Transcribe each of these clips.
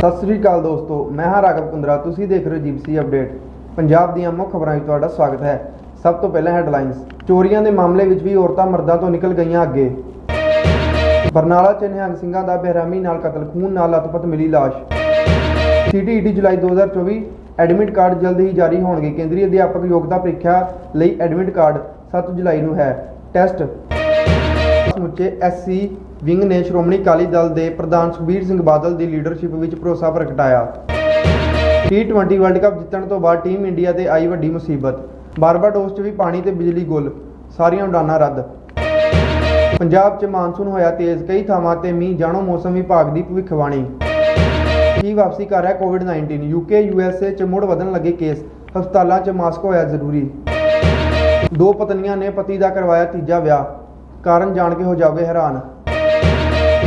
ਸਤਿ ਸ੍ਰੀ ਅਕਾਲ ਦੋਸਤੋ, ਮੈਂ ਹਾਂ ਰਾਘਵ ਕੁੰਦਰਾ, ਤੁਸੀਂ ਦੇਖ ਰਹੇ ਹੋ ਜੀਪਸੀ ਅਪਡੇਟ। ਪੰਜਾਬ ਦੀਆਂ ਮੁੱਖ ਖਬਰਾਂ ਵਿੱਚ ਤੁਹਾਡਾ ਸਵਾਗਤ ਹੈ। ਸਭ ਤੋਂ ਪਹਿਲਾਂ ਹੈਡਲਾਈਨਸ, ਚੋਰੀਆਂ ਦੇ ਮਾਮਲੇ ਵਿੱਚ ਵੀ ਔਰਤਾਂ ਮਰਦਾਂ ਤੋਂ ਨਿਕਲ ਗਈਆਂ ਅੱਗੇ। ਬਰਨਾਲਾ ਚ ਨਿਹੰਗ ਸਿੰਘਾਂ ਦਾ ਬੇਰਹਿਮੀ ਨਾਲ ਕਤਲ, ਖੂਨ ਨਾਲ ਲਤਪਤ ਮਿਲੀ ਲਾਸ਼। ਸੀਟੀਈਟੀ ਜੁਲਾਈ 2024 ਐਡਮਿਟ ਕਾਰਡ ਜਲਦ ਹੀ ਜਾਰੀ ਹੋਣਗੇ। ਕੇਂਦਰੀ ਅਧਿਆਪਕ ਯੋਗਤਾ ਪ੍ਰੀਖਿਆ ਲਈ ਐਡਮਿਟ ਕਾਰਡ 7 ਜੁਲਾਈ ਨੂੰ ਹੈ। ਟੈਸਟ। ਸਮੁੱਚੇ ਐਸਸੀ ਵਿੰਗ ਨੇ ਸ਼੍ਰੋਮਣੀ ਅਕਾਲੀ ਦਲ ਦੇ ਪ੍ਰਧਾਨ ਸੁਖਬੀਰ ਸਿੰਘ ਬਾਦਲ ਦੀ ਲੀਡਰਸ਼ਿਪ ਵਿੱਚ ਭਰੋਸਾ ਪ੍ਰਗਟਾਇਆ। T20 ਵਰਲਡ ਕੱਪ ਜਿੱਤਣ ਤੋਂ ਬਾਅਦ ਟੀਮ ਇੰਡੀਆ ਤੇ ਆਈ ਵੱਡੀ ਮੁਸੀਬਤ। ਬਾਰਬਾਡੋਸ 'ਚ ਵੀ ਪਾਣੀ ਤੇ ਬਿਜਲੀ ਗੁੱਲ। ਸਾਰੀਆਂ ਉਡਾਨਾਂ ਰੱਦ। ਪੰਜਾਬ 'ਚ ਮਾਨਸੂਨ ਹੋਇਆ ਤੇਜ਼। ਕਈ ਥਾਵਾਂ ਤੇ ਮੀਂਹ। ਜਾਣੋ ਮੌਸਮ ਵਿਭਾਗ ਦੀ ਭਵਿੱਖਬਾਣੀ। ਕੀ ਵਾਪਸੀ ਕਰ ਰਿਹਾ ਕੋਵਿਡ-19 ਯੂਕੇ ਯੂਐਸਏ 'ਚ ਮੁੜ ਵਧਣ ਲੱਗੇ ਕੇਸ। ਹਸਪਤਾਲਾਂ 'ਚ ਮਾਸਕ ਹੋਇਆ ਜ਼ਰੂਰੀ। ਦੋ ਪਤਨੀਆਂ ਨੇ ਪਤੀ ਦਾ ਕਰਵਾਇਆ ਤੀਜਾ ਵਿਆਹ। ਕਾਰਨ ਜਾਣ ਕੇ ਹੋ ਜਾਓਗੇ ਹੈਰਾਨ।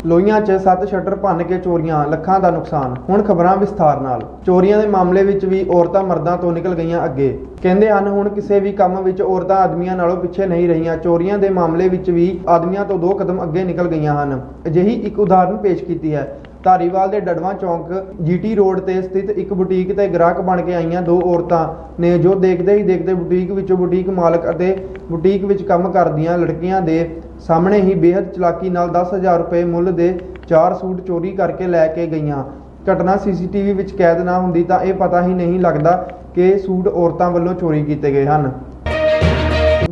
ਲੋਹੀਆਂ 'ਚ ਸੱਤ ਸ਼ਟਰ ਭੰਨ ਕੇ ਚੋਰੀਆਂ, ਲੱਖਾਂ ਦਾ ਨੁਕਸਾਨ। ਹੁਣ ਖਬਰਾਂ ਵਿਸਥਾਰ ਨਾਲ। ਚੋਰੀਆਂ ਦੇ ਮਾਮਲੇ ਵਿੱਚ ਵੀ ਔਰਤਾਂ ਮਰਦਾਂ ਤੋਂ ਨਿਕਲ ਗਈਆਂ ਅੱਗੇ। ਕਹਿੰਦੇ ਹਨ, ਹੁਣ ਕਿਸੇ ਵੀ ਕੰਮ ਵਿੱਚ ਔਰਤਾਂ ਆਦਮੀਆਂ ਨਾਲੋਂ ਪਿੱਛੇ ਨਹੀਂ ਰਹੀਆਂ। ਚੋਰੀਆਂ ਦੇ ਮਾਮਲੇ ਵਿੱਚ ਵੀ ਆਦਮੀਆਂ ਤੋਂ ਦੋ ਕਦਮ ਅੱਗੇ ਨਿਕਲ ਗਈਆਂ ਹਨ। ਅਜਿਹੀ ਇੱਕ ਉਦਾਹਰਨ ਪੇਸ਼ ਕੀਤੀ ਹੈ। ਧਾਰੀਵਾਲ ਦੇ ਡੜਵਾ ਚੌਂਕ ਜੀਟੀ ਰੋਡ ਤੇ ਸਥਿਤ ਇੱਕ ਬੁਟੀਕ ਤੇ ਗ੍ਰਾਹਕ ਬਣ ਕੇ ਆਈਆਂ ਦੋ ਔਰਤਾਂ ਨੇ ਜੋ ਦੇਖਦੇ ਹੀ ਦੇਖਦੇ ਬੁਟੀਕ ਵਿੱਚੋਂ ਬੁਟੀਕ ਮਾਲਕ ਅਤੇ ਬੁਟੀਕ ਵਿੱਚ ਕੰਮ ਕਰਦੀਆਂ ਲੜਕੀਆਂ ਦੇ ਸਾਹਮਣੇ ਹੀ ਬੇहद ਚਲਾਕੀ ਨਾਲ 10000 ਰੁਪਏ ਮੁੱਲ ਦੇ ਚਾਰ ਸੂਟ ਚੋਰੀ ਕਰਕੇ ਲੈ ਕੇ ਗਈਆਂ। ਘਟਨਾ ਸੀਸੀਟੀਵੀ ਵਿੱਚ ਕੈਦ ਨਾ ਹੁੰਦੀ ਤਾਂ ਇਹ ਪਤਾ ਹੀ ਨਹੀਂ ਲੱਗਦਾ ਕਿ ਸੂਟ ਔਰਤਾਂ ਵੱਲੋਂ ਚੋਰੀ ਕੀਤੇ ਗਏ ਹਨ।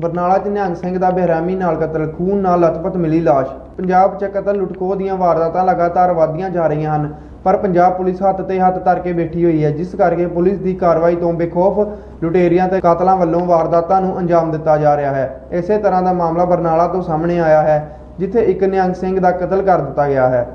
ਬਰਨਾਲਾ 'ਚ ਨਿਹੰਗ ਸਿੰਘ ਦਾ ਬੇਰਹਿਮੀ ਨਾਲ ਕਤਲ, ਖੂਨ ਨਾਲ ਲਤਪਤ ਮਿਲੀ ਲਾਸ਼। ਪੰਜਾਬ 'ਚ ਕਤਲ, ਲੁੱਟਖੋਹ ਦੀਆਂ ਵਾਰਦਾਤਾਂ ਲਗਾਤਾਰ ਵਧਦੀਆਂ ਜਾ ਰਹੀਆਂ ਹਨ, ਪਰ ਪੰਜਾਬ ਪੁਲਿਸ ਹੱਥ ਤੇ ਹੱਥ ਧਰ ਕੇ ਬੈਠੀ ਹੋਈ ਹੈ, ਜਿਸ ਕਰਕੇ ਪੁਲਿਸ ਦੀ ਕਾਰਵਾਈ ਤੋਂ ਬੇਖੌਫ ਲੁਟੇਰੀਆਂ ਤੇ ਕਾਤਲਾਂ ਵੱਲੋਂ ਵਾਰਦਾਤਾਂ ਨੂੰ ਅੰਜਾਮ ਦਿੱਤਾ ਜਾ ਰਿਹਾ ਹੈ। ਇਸੇ ਤਰ੍ਹਾਂ ਦਾ ਮਾਮਲਾ ਬਰਨਾਲਾ ਤੋਂ ਸਾਹਮਣੇ ਆਇਆ ਹੈ, ਜਿੱਥੇ ਇੱਕ ਨਿਹੰਗ ਸਿੰਘ ਦਾ ਕਤਲ ਕਰ ਦਿੱਤਾ ਗਿਆ ਹੈ।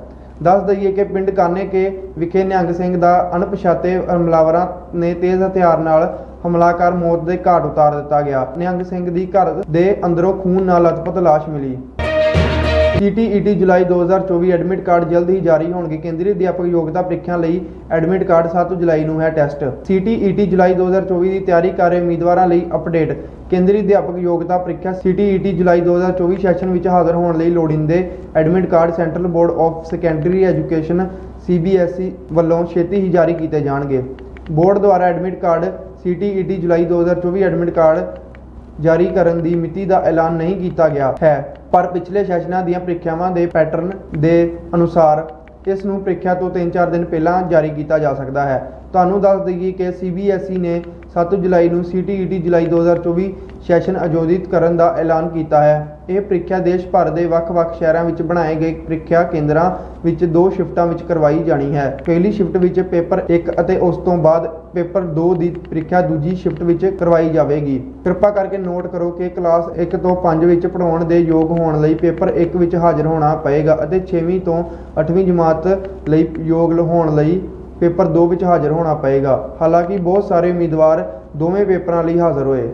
ਦੱਸ ਦਈਏ ਕਿ ਪਿੰਡ ਕਾਨੇਕੇ ਵਿਖੇ ਨਿਹੰਗ ਸਿੰਘ ਦਾ ਅਣਪਛਾਤੇ ਹਮਲਾਵਰਾਂ ਨੇ ਤੇਜ਼ ਹਥਿਆਰ ਨਾਲ ਹਮਲਾ ਕਰ ਮੌਤ ਦੇ ਘਾਟ ਉਤਾਰ ਦਿੱਤਾ ਗਿਆ। ਨਿਹੰਗ ਸਿੰਘ ਦੀ ਘਰ ਦੇ ਅੰਦਰੋਂ ਖੂਨ ਨਾਲ ਲਤਪਤ ਲਾਸ਼ ਮਿਲੀ। ਸੀਟੀਈਟੀ ਜੁਲਾਈ 2024 ਐਡਮਿਟ ਕਾਰਡ ਜਲਦ ਹੀ ਜਾਰੀ ਹੋਣਗੇ। ਕੇਂਦਰੀ ਅਧਿਆਪਕ ਯੋਗਤਾ ਪ੍ਰੀਖਿਆ ਲਈ ਐਡਮਿਟ ਕਾਰਡ 7 ਜੁਲਾਈ ਨੂੰ ਹੈ ਟੈਸਟ। ਸੀਟੀਈਟੀ ਜੁਲਾਈ 2024 ਦੀ ਤਿਆਰੀ ਕਰ ਰਹੇ ਉਮੀਦਵਾਰਾਂ ਲਈ ਅਪਡੇਟ। ਕੇਂਦਰੀ ਅਧਿਆਪਕ ਯੋਗਤਾ ਪ੍ਰੀਖਿਆ ਸੀਟੀਈਟੀ ਜੁਲਾਈ 2024 ਸੈਸ਼ਨ ਵਿੱਚ ਹਾਜ਼ਰ ਹੋਣ ਲਈ ਲੋੜੀਂਦੇ admit card central board of secondary education CBSE ਵੱਲੋਂ ਛੇਤੀ ਹੀ ਜਾਰੀ ਕੀਤੇ ਜਾਣਗੇ। ਬੋਰਡ ਦੁਆਰਾ ਐਡਮਿਟ ਕਾਰਡ ਸੀਟੀਈਟੀ ਜੁਲਾਈ 2024 ਐਡਮਿਟ ਕਾਰਡ ਜਾਰੀ ਕਰਨ ਦੀ ਮਿਤੀ ਦਾ ਐਲਾਨ ਨਹੀਂ ਕੀਤਾ ਗਿਆ ਹੈ, ਪਰ ਪਿਛਲੇ ਸੈਸ਼ਨਾਂ ਦੀਆਂ ਪ੍ਰੀਖਿਆਵਾਂ ਦੇ ਪੈਟਰਨ ਦੇ ਅਨੁਸਾਰ ਇਸ ਨੂੰ ਪ੍ਰੀਖਿਆ ਤੋਂ 3-4 ਦਿਨ ਪਹਿਲਾਂ ਜਾਰੀ ਕੀਤਾ ਜਾ ਸਕਦਾ ਹੈ। ਤੁਹਾਨੂੰ ਦੱਸ ਦਈਏ ਕਿ CBSE ਨੇ 7 ਜੁਲਾਈ ਨੂੰ CTET ਜੁਲਾਈ 2024 ਸੈਸ਼ਨ ਆਯੋਜਿਤ ਕਰਨ ਦਾ ਐਲਾਨ ਕੀਤਾ ਹੈ। ਇਹ ਪ੍ਰੀਖਿਆ ਦੇਸ਼ ਭਰ ਦੇ ਵੱਖ-ਵੱਖ ਸ਼ਹਿਰਾਂ ਵਿੱਚ ਬਣਾਏ ਗਏ ਪ੍ਰੀਖਿਆ ਕੇਂਦਰਾਂ ਵਿੱਚ ਦੋ ਸ਼ਿਫਟਾਂ ਵਿੱਚ ਕਰਵਾਈ ਜਾਣੀ ਹੈ। ਪਹਿਲੀ ਸ਼ਿਫਟ ਵਿੱਚ ਪੇਪਰ 1 ਅਤੇ ਉਸ ਤੋਂ ਬਾਅਦ ਪੇਪਰ 2 ਦੀ ਪ੍ਰੀਖਿਆ ਦੂਜੀ ਸ਼ਿਫਟ ਵਿੱਚ ਕਰਵਾਈ ਜਾਵੇਗੀ। ਕਿਰਪਾ ਕਰਕੇ ਨੋਟ ਕਰੋ ਕਿ ਕਲਾਸ 1 ਤੋਂ 5 ਵਿੱਚ ਪੜਾਉਣ ਦੇ ਯੋਗ ਹੋਣ ਲਈ ਪੇਪਰ 1 ਵਿੱਚ ਹਾਜ਼ਰ ਹੋਣਾ ਪਏਗਾ ਅਤੇ 6ਵੀਂ ਤੋਂ 8ਵੀਂ ਜਮਾਤ ਲਈ ਯੋਗ ਹੋਣ ਲਈ ਪੇਪਰ 2 ਵਿੱਚ ਹਾਜ਼ਰ ਹੋਣਾ ਪਏਗਾ। ਹਾਲਾਂਕਿ ਬਹੁਤ ਸਾਰੇ ਉਮੀਦਵਾਰ ਦੋਵੇਂ ਪੇਪਰਾਂ ਲਈ ਹਾਜ਼ਰ ਹੋਏ।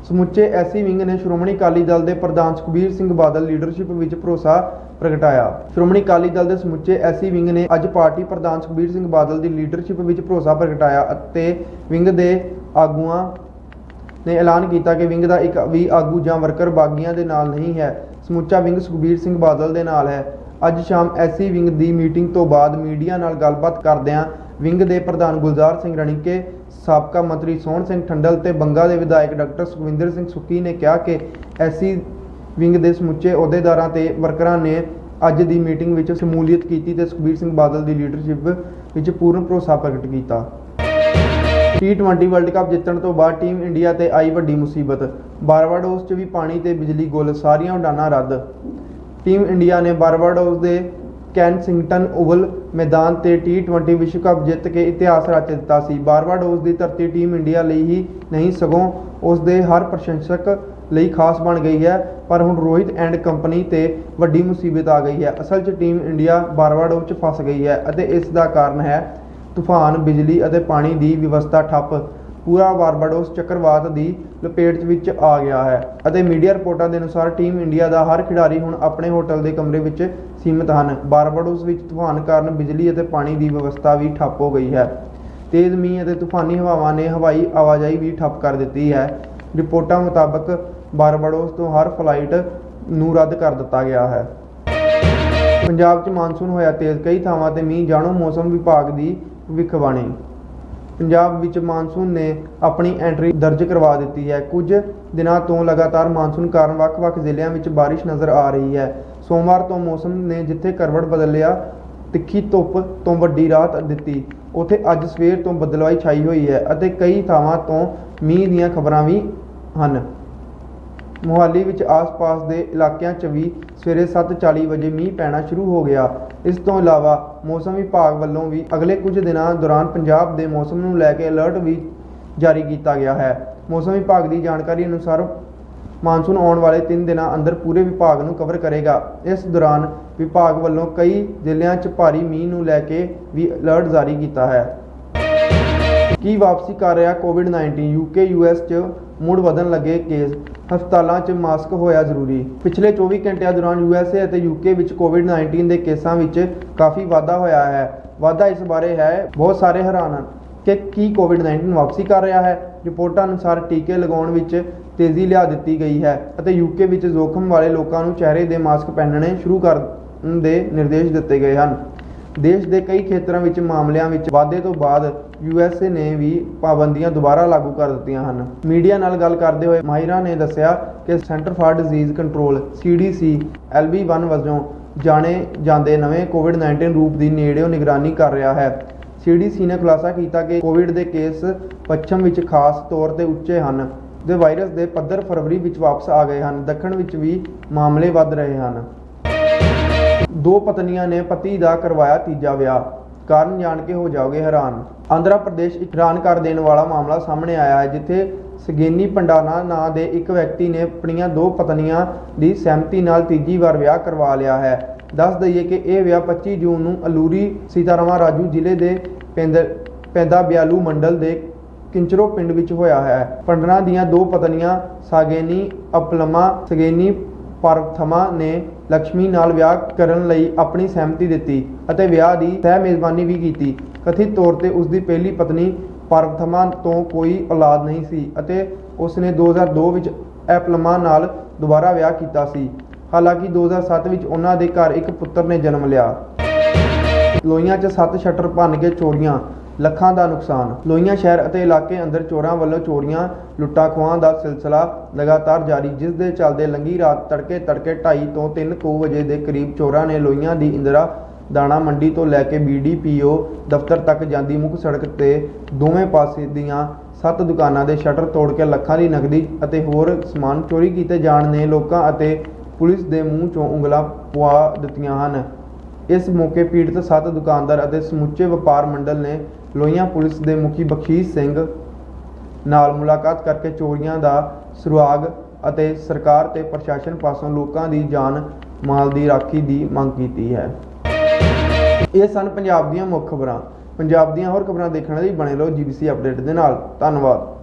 ਸਮੁੱਚੇ ਐਸੀ ਵਿੰਗ ਨੇ ਸ਼੍ਰੋਮਣੀ ਅਕਾਲੀ ਦਲ ਦੇ ਪ੍ਰਧਾਨ ਸੁਖਬੀਰ ਸਿੰਘ ਬਾਦਲ ਲੀਡਰਸ਼ਿਪ ਵਿੱਚ ਭਰੋਸਾ ਪ੍ਰਗਟਾਇਆ। ਸ਼੍ਰੋਮਣੀ ਅਕਾਲੀ ਦਲ ਦੇ ਸਮੁੱਚੇ ਐਸੀ ਵਿੰਗ ਨੇ ਅੱਜ ਪਾਰਟੀ ਪ੍ਰਧਾਨ ਸੁਖਬੀਰ ਸਿੰਘ ਬਾਦਲ ਦੀ ਲੀਡਰਸ਼ਿਪ ਵਿੱਚ ਭਰੋਸਾ ਪ੍ਰਗਟਾਇਆ ਅਤੇ ਵਿੰਗ ਦੇ ਆਗੂਆਂ ਨੇ ਐਲਾਨ ਕੀਤਾ ਕਿ ਵਿੰਗ ਦਾ ਇੱਕ ਵੀ ਆਗੂ ਜਾਂ ਵਰਕਰ ਬਾਗੀਆਂ ਦੇ ਨਾਲ ਨਹੀਂ ਹੈ। ਸਮੁੱਚਾ ਵਿੰਗ ਸੁਖਬੀਰ ਸਿੰਘ ਬਾਦਲ ਦੇ ਨਾਲ ਹੈ। ਅੱਜ ਸ਼ਾਮ ਐਸੀ ਵਿੰਗ ਦੀ ਮੀਟਿੰਗ ਤੋਂ ਬਾਅਦ ਮੀਡੀਆ ਨਾਲ ਗੱਲਬਾਤ ਕਰਦਿਆਂ ਵਿੰਗ ਦੇ ਪ੍ਰਧਾਨ ਗੁਲਜ਼ਾਰ ਸਿੰਘ ਰਣੀਕੇ, ਸਾਬਕਾ ਮੰਤਰੀ ਸੋਹਣ ਸਿੰਘ ਠੰਡਲ ਤੇ ਬੰਗਾ ਦੇ ਵਿਧਾਇਕ ਡਾਕਟਰ ਸੁਖਵਿੰਦਰ ਸਿੰਘ ਸੁੱਕੀ ਨੇ ਕਿਹਾ ਕਿ ਐਸੀ ਵਿੰਗ ਦੇ ਸਮੁੱਚੇ ਅਹੁਦੇਦਾਰਾਂ ਤੇ ਵਰਕਰਾਂ ਨੇ ਅੱਜ ਦੀ ਮੀਟਿੰਗ ਵਿੱਚ ਸ਼ਮੂਲੀਅਤ ਕੀਤੀ ਤੇ ਸੁਖਬੀਰ ਸਿੰਘ ਬਾਦਲ ਦੀ ਲੀਡਰਸ਼ਿਪ ਵਿੱਚ ਪੂਰਨ ਭਰੋਸਾ ਪ੍ਰਗਟ ਕੀਤਾ। T20 ਵਰਲਡ ਕੱਪ ਜਿੱਤਣ ਤੋਂ ਬਾਅਦ ਟੀਮ ਇੰਡੀਆ ਤੇ ਆਈ ਵੱਡੀ ਮੁਸੀਬਤ। ਬਾਰਵਾਡੋਸ 'ਚ ਵੀ ਪਾਣੀ ਤੇ ਬਿਜਲੀ ਗੁੱਲ, ਸਾਰੀਆਂ ਉਡਾਨਾਂ ਰੱਦ ਟੀਮ ਇੰਡੀਆ ਨੇ ਬਾਰਬਾਡੋਸ ਦੇ ਕੈਨਸਿੰਗਟਨ ਓਵਲ ਮੈਦਾਨ ਤੇ T20 ਵਿਸ਼ਵ ਕੱਪ ਜਿੱਤ ਕੇ ਇਤਿਹਾਸ ਰਚ ਦਿੱਤਾ ਸੀ। ਬਾਰਬਾਡੋਸ ਦੀ ਧਰਤੀ ਟੀਮ ਇੰਡੀਆ ਲਈ ਹੀ ਨਹੀਂ, ਸਗੋਂ ਉਸ ਦੇ ਹਰ ਪ੍ਰਸ਼ੰਸਕ ਲਈ ਖਾਸ ਬਣ ਗਈ ਹੈ। ਪਰ ਹੁਣ ਰੋਹਿਤ ਐਂਡ ਕੰਪਨੀ ਤੇ ਵੱਡੀ ਮੁਸੀਬਤ ਆ ਗਈ ਹੈ। ਅਸਲ 'ਚ ਟੀਮ ਇੰਡੀਆ ਬਾਰਬਾਡੋਸ 'ਚ ਫਸ ਗਈ ਹੈ ਅਤੇ ਇਸ ਦਾ ਕਾਰਨ ਹੈ ਤੂਫਾਨ, ਬਿਜਲੀ ਅਤੇ ਪਾਣੀ ਦੀ ਵਿਵਸਥਾ ਠੱਪ। ਪੂਰਾ ਬਾਰਬਾਡੋਸ ਚੱਕਰਵਾਤ ਦੀ ਲਪੇਟ ਵਿੱਚ ਆ ਗਿਆ ਹੈ ਅਤੇ ਮੀਡੀਆ ਰਿਪੋਰਟਾਂ ਦੇ ਅਨੁਸਾਰ ਟੀਮ ਇੰਡੀਆ ਦਾ ਹਰ ਖਿਡਾਰੀ ਹੁਣ ਆਪਣੇ ਹੋਟਲ ਦੇ ਕਮਰੇ ਵਿੱਚ ਸੀਮਿਤ ਹਨ। ਬਾਰਬਾਡੋਸ ਵਿੱਚ ਤੂਫਾਨ ਕਾਰਨ ਬਿਜਲੀ ਅਤੇ ਪਾਣੀ ਦੀ ਵਿਵਸਥਾ ਵੀ ਠੱਪ ਹੋ ਗਈ ਹੈ। ਤੇਜ਼ ਮੀਂਹ ਅਤੇ ਤੂਫਾਨੀ ਹਵਾਵਾਂ ਨੇ ਹਵਾਈ ਆਵਾਜਾਈ ਵੀ ਠੱਪ ਕਰ ਦਿੱਤੀ ਹੈ। ਰਿਪੋਰਟਾਂ ਮੁਤਾਬਕ ਬਾਰਬਾਡੋਸ ਤੋਂ ਹਰ ਫਲਾਈਟ ਨੂੰ ਰੱਦ ਕਰ ਦਿੱਤਾ ਗਿਆ ਹੈ। ਪੰਜਾਬ 'ਚ ਮਾਨਸੂਨ ਹੋਇਆ ਤੇਜ਼, ਕਈ ਥਾਵਾਂ ਤੇ ਮੀਂਹ, ਜਾਣੋ ਮੌਸਮ ਵਿਭਾਗ ਦੀ ਭਵਿੱਖਬਾਣੀ। ਪੰਜਾਬ ਵਿੱਚ ਮਾਨਸੂਨ ਨੇ ਆਪਣੀ ਐਂਟਰੀ ਦਰਜ ਕਰਵਾ ਦਿੱਤੀ ਹੈ। ਕੁਝ ਦਿਨਾਂ ਤੋਂ ਲਗਾਤਾਰ ਮਾਨਸੂਨ ਕਾਰਨ ਵੱਖ-ਵੱਖ ਜ਼ਿਲ੍ਹਿਆਂ ਵਿੱਚ ਬਾਰਿਸ਼ ਨਜ਼ਰ ਆ ਰਹੀ ਹੈ। ਸੋਮਵਾਰ ਤੋਂ ਮੌਸਮ ਨੇ ਜਿੱਥੇ ਕਰਵਟ ਬਦਲਿਆ, ਤਿੱਖੀ ਧੁੱਪ ਤੋਂ ਵੱਡੀ ਰਾਹਤ ਦਿੱਤੀ। ਉੱਥੇ ਅੱਜ ਸਵੇਰ ਤੋਂ ਬਦਲਵਾਈ ਛਾਈ ਹੋਈ ਹੈ ਅਤੇ ਕਈ ਥਾਵਾਂ ਤੋਂ ਮੀਂਹ ਦੀਆਂ ਖਬਰਾਂ ਵੀ ਹਨ। ਮੁਹਾਲੀ ਵਿੱਚ ਆਸ-ਪਾਸ ਦੇ ਇਲਾਕਿਆਂ 'ਚ ਵੀ ਸਵੇਰੇ 7:40 ਵਜੇ ਮੀਂਹ ਪੈਣਾ ਸ਼ੁਰੂ ਹੋ ਗਿਆ। ਇਸ ਤੋਂ ਇਲਾਵਾ ਮੌਸਮ ਵਿਭਾਗ ਵੱਲੋਂ ਵੀ ਅਗਲੇ ਕੁਝ ਦਿਨਾਂ ਦੌਰਾਨ ਪੰਜਾਬ ਦੇ ਮੌਸਮ ਨੂੰ ਲੈ ਕੇ ਅਲਰਟ ਵੀ ਜਾਰੀ ਕੀਤਾ ਗਿਆ ਹੈ। ਮੌਸਮ ਵਿਭਾਗ ਦੀ ਜਾਣਕਾਰੀ ਅਨੁਸਾਰ ਮਾਨਸੂਨ ਆਉਣ ਵਾਲੇ 3 ਦਿਨਾਂ ਅੰਦਰ ਪੂਰੇ ਵਿਭਾਗ ਨੂੰ ਕਵਰ ਕਰੇਗਾ। ਇਸ ਦੌਰਾਨ ਵਿਭਾਗ ਵੱਲੋਂ ਕਈ ਜ਼ਿਲ੍ਹਿਆਂ 'ਚ ਭਾਰੀ ਮੀਂਹ ਨੂੰ ਲੈ ਕੇ ਵੀ ਅਲਰਟ ਜਾਰੀ ਕੀਤਾ ਹੈ। ਕੀ ਵਾਪਸੀ ਕਰ ਰਿਹਾ ਕੋਵਿਡ-19 ਯੂਕੇ ਯੂਐਸ 'ਚ ਮੁੜ ਵਧਣ ਲੱਗੇ ਕੇਸ ਹਸਪਤਾਲਾਂ 'ਚ ਮਾਸਕ ਹੋਇਆ ਜ਼ਰੂਰੀ। ਪਿਛਲੇ 24 ਘੰਟਿਆਂ ਦੌਰਾਨ ਯੂਐਸਏ ਅਤੇ ਯੂਕੇ ਵਿੱਚ ਕੋਵਿਡ-19 ਦੇ ਕੇਸਾਂ ਵਿੱਚ ਕਾਫੀ ਵਾਧਾ ਹੋਇਆ ਹੈ। ਵਾਧਾ ਇਸ ਬਾਰੇ ਹੈ, ਬਹੁਤ ਸਾਰੇ ਹੈਰਾਨ ਹਨ ਕਿ ਕੀ ਕੋਵਿਡ-19 ਵਾਪਸੀ ਕਰ ਰਿਹਾ ਹੈ। ਰਿਪੋਰਟਾਂ ਅਨੁਸਾਰ ਟੀਕੇ ਲਗਾਉਣ ਵਿੱਚ ਤੇਜ਼ੀ ਲਿਆ ਦਿੱਤੀ ਗਈ ਹੈ ਅਤੇ ਯੂਕੇ ਵਿੱਚ ਜ਼ੋਖਮ ਵਾਲੇ ਲੋਕਾਂ ਨੂੰ ਚਿਹਰੇ ਦੇ ਮਾਸਕ ਪਹਿਨਣੇ ਸ਼ੁਰੂ ਕਰਨ ਦੇ ਨਿਰਦੇਸ਼ ਦਿੱਤੇ ਗਏ ਹਨ। ਦੇਸ਼ ਦੇ ਕਈ ਖੇਤਰਾਂ ਵਿੱਚ ਮਾਮਲਿਆਂ ਵਿੱਚ ਵਾਧੇ ਤੋਂ ਬਾਅਦ ਯੂਐਸਏ ਨੇ ਵੀ ਪਾਬੰਦੀਆਂ ਦੁਬਾਰਾ ਲਾਗੂ ਕਰ ਦਿੱਤੀਆਂ ਹਨ। ਮੀਡੀਆ ਨਾਲ ਗੱਲ ਕਰਦੇ ਹੋਏ ਮਾਹਿਰਾਂ ਨੇ ਦੱਸਿਆ ਕਿ centre for disease control CDC LB1 ਵਜੋਂ ਜਾਣੇ ਜਾਂਦੇ ਨਵੇਂ ਕੋਵਿਡ-19 ਰੂਪ ਦੀ ਨੇੜਿਓਂ ਨਿਗਰਾਨੀ ਕਰ ਰਿਹਾ ਹੈ। CDC ਨੇ ਖੁਲਾਸਾ ਕੀਤਾ ਕਿ ਕੋਵਿਡ ਦੇ ਕੇਸ ਪੱਛਮ ਵਿੱਚ ਖਾਸ ਤੌਰ ਤੇ ਉੱਚੇ ਹਨ ਦੇ ਵਾਇਰਸ ਦੇ ਪੱਧਰ ਫਰਵਰੀ ਵਿੱਚ ਵਾਪਸ ਆ ਗਏ ਹਨ। ਦੱਖਣ ਵਿੱਚ ਵੀ ਮਾਮਲੇ ਵੱਧ ਰਹੇ ਹਨ। ਦੋ ਪਤਨੀਆਂ ਨੇ ਪਤੀ ਦਾ ਕਰਵਾਇਆ ਤੀਜਾ ਵਿਆਹ। ਕਾਰਨ ਜਾਣ ਕੇ ਹੋ ਜਾਓਗੇ ਹੈਰਾਨ। ਆਂਧਰਾ ਪ੍ਰਦੇਸ਼ ਇੱਕ ਹੈਰਾਨ ਕਰ ਦੇਣ ਵਾਲਾ ਮਾਮਲਾ ਸਾਹਮਣੇ ਆਇਆ ਹੈ, ਜਿੱਥੇ ਸਗੇਨੀ ਪੰਡਾਨਾ ਨਾਂ ਦੇ ਇੱਕ ਵਿਅਕਤੀ ਨੇ ਆਪਣੀਆਂ ਦੋ ਪਤਨੀਆਂ ਦੀ ਸਹਿਮਤੀ ਨਾਲ ਤੀਜੀ ਵਾਰ ਵਿਆਹ ਕਰਵਾ ਲਿਆ ਹੈ। ਦੱਸ ਦਈਏ ਕਿ ਇਹ ਵਿਆਹ 25 ਜੂਨ ਨੂੰ ਅਲੂਰੀ, ਸੀਤਾਰਾਮਾ ਰਾਜੂ ਜ਼ਿਲ੍ਹੇ ਦੇ ਪਿੰਡ, ਪੈਂਦਾ ਬਿਆਲੂ ਮੰਡਲ ਦੇ ਕਿੰਚਰੋ ਪਿੰਡ ਵਿੱਚ ਹੋਇਆ ਹੈ। ਪੰਡਨਾ ਦੀਆਂ ਦੋ ਪਤਨੀਆਂ, ਸਾਗੇਨੀ, ਅਪਲਮਾ, ਸਗੇਨੀ ਪਾਰਵਥਮਾ ਨੇ ਲక్ష్ਮੀ ਨਾਲ ਵਿਆਹ ਕਰਨ ਲਈ ਆਪਣੀ ਸਹਿਮਤੀ ਦਿੱਤੀ ਅਤੇ ਵਿਆਹ ਦੀ ਸਹਿ ਮੇਜ਼ਬਾਨੀ ਵੀ ਕੀਤੀ। ਕਥਿਤ ਤੌਰ ਤੇ ਉਸ ਦੀ ਪਹਿਲੀ ਪਤਨੀ ਪਾਰਵਥਮਾ ਤੋਂ ਕੋਈ ਔਲਾਦ ਨਹੀਂ ਸੀ ਅਤੇ ਉਸ ਨੇ 2002 ਵਿੱਚ ਐਪਲਮਾ ਨਾਲ ਦੁਬਾਰਾ ਵਿਆਹ ਕੀਤਾ ਸੀ। ਹਾਲਾਂਕਿ 2007 ਵਿੱਚ ਉਹਨਾਂ ਦੇ ਘਰ ਇੱਕ ਪੁੱਤਰ ਨੇ ਜਨਮ ਲਿਆ। ਲੋਈਆਂ 'ਚ ਸੱਤ ਸ਼ਟਰ ਭੰਨ ਕੇ ਚੋਰੀਆਂ ਲੱਖਾਂ ਦਾ ਨੁਕਸਾਨ। ਲੋਹੀਆਂ ਸ਼ਹਿਰ ਅਤੇ ਇਲਾਕੇ ਅੰਦਰ ਚੋਰਾਂ ਵੱਲੋਂ ਚੋਰੀਆਂ ਲੁੱਟਾਂ ਖੋਹਾਂ ਦਾ ਸਿਲਸਿਲਾ ਲਗਾਤਾਰ ਜਾਰੀ, ਜਿਸ ਦੇ ਚੱਲਦੇ ਲੰਗੀ ਰਾਤ ਤੜਕੇ ਤੜਕੇ 2:30 ਤੋਂ 3 ਕੁ ਵਜੇ ਦੇ ਕਰੀਬ ਚੋਰਾਂ ਨੇ ਲੋਹੀਆਂ ਦੀ ਇੰਦਰਾ ਦਾਣਾ ਮੰਡੀ ਤੋਂ ਲੈ ਕੇ ਬੀਡੀਪੀਓ ਦਫ਼ਤਰ ਤੱਕ ਜਾਂਦੀ ਮੁੱਖ ਸੜਕ ਤੇ ਦੋਵੇਂ ਪਾਸੇ ਦੀਆਂ ਸੱਤ ਦੁਕਾਨਾਂ ਦੇ ਸ਼ਟਰ ਤੋੜ ਕੇ ਲੱਖਾਂ ਦੀ ਨਕਦੀ ਅਤੇ ਹੋਰ ਸਮਾਨ ਚੋਰੀ ਕੀਤੇ ਜਾਣ ਨੇ ਲੋਕਾਂ ਅਤੇ ਪੁਲਿਸ ਦੇ ਮੂੰਹ 'ਚੋਂ ਉਂਗਲਾਂ ਪਵਾ ਦਿੱਤੀਆਂ ਹਨ। ਇਸ ਮੌਕੇ ਪੀੜਤ ਸੱਤ ਦੁਕਾਨਦਾਰ ਅਤੇ ਸਮੁੱਚੇ ਵਪਾਰ ਮੰਡਲ ਨੇ ਲੋਹੀਆਂ ਪੁਲਿਸ ਦੇ ਮੁਖੀ ਬਖਸ਼ੀਸ਼ ਸਿੰਘ ਨਾਲ ਮੁਲਾਕਾਤ ਕਰਕੇ ਚੋਰੀਆਂ ਦਾ ਸੁਰਾਗ ਅਤੇ ਸਰਕਾਰ ਤੇ ਪ੍ਰਸ਼ਾਸਨ ਪਾਸੋਂ ਲੋਕਾਂ ਦੀ ਜਾਨ ਮਾਲ ਦੀ ਰਾਖੀ ਦੀ ਮੰਗ ਕੀਤੀ ਹੈ। ਇਹ ਸਨ ਪੰਜਾਬ ਦੀਆਂ ਮੁੱਖ ਖਬਰਾਂ। ਪੰਜਾਬ ਦੀਆਂ ਹੋਰ ਖਬਰਾਂ ਦੇਖਣ ਲਈ ਬਣੇ ਰਹੋ ਜੀਬੀਸੀ ਅਪਡੇਟ ਦੇ ਨਾਲ। ਧੰਨਵਾਦ।